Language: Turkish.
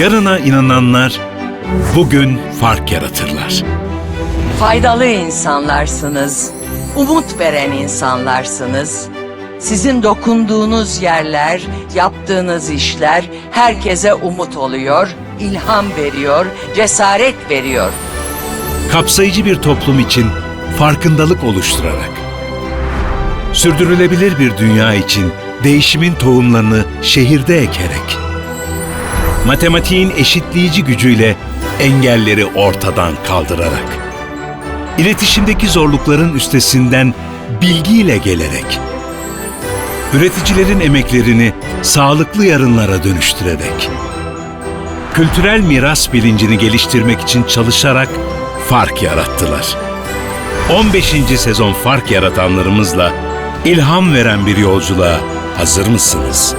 Yarına inananlar bugün fark yaratırlar. Faydalı insanlarsınız. Umut veren insanlarsınız. Sizin dokunduğunuz yerler, yaptığınız işler herkese umut oluyor, ilham veriyor, cesaret veriyor. Kapsayıcı bir toplum için farkındalık oluşturarak, sürdürülebilir bir dünya için değişimin tohumlarını şehirde ekerek, matematiğin eşitleyici gücüyle engelleri ortadan kaldırarak, iletişimdeki zorlukların üstesinden bilgiyle gelerek, üreticilerin emeklerini sağlıklı yarınlara dönüştürerek, kültürel miras bilincini geliştirmek için çalışarak fark yarattılar. 15. sezon fark yaratanlarımızla ilham veren bir yolculuğa hazır mısınız?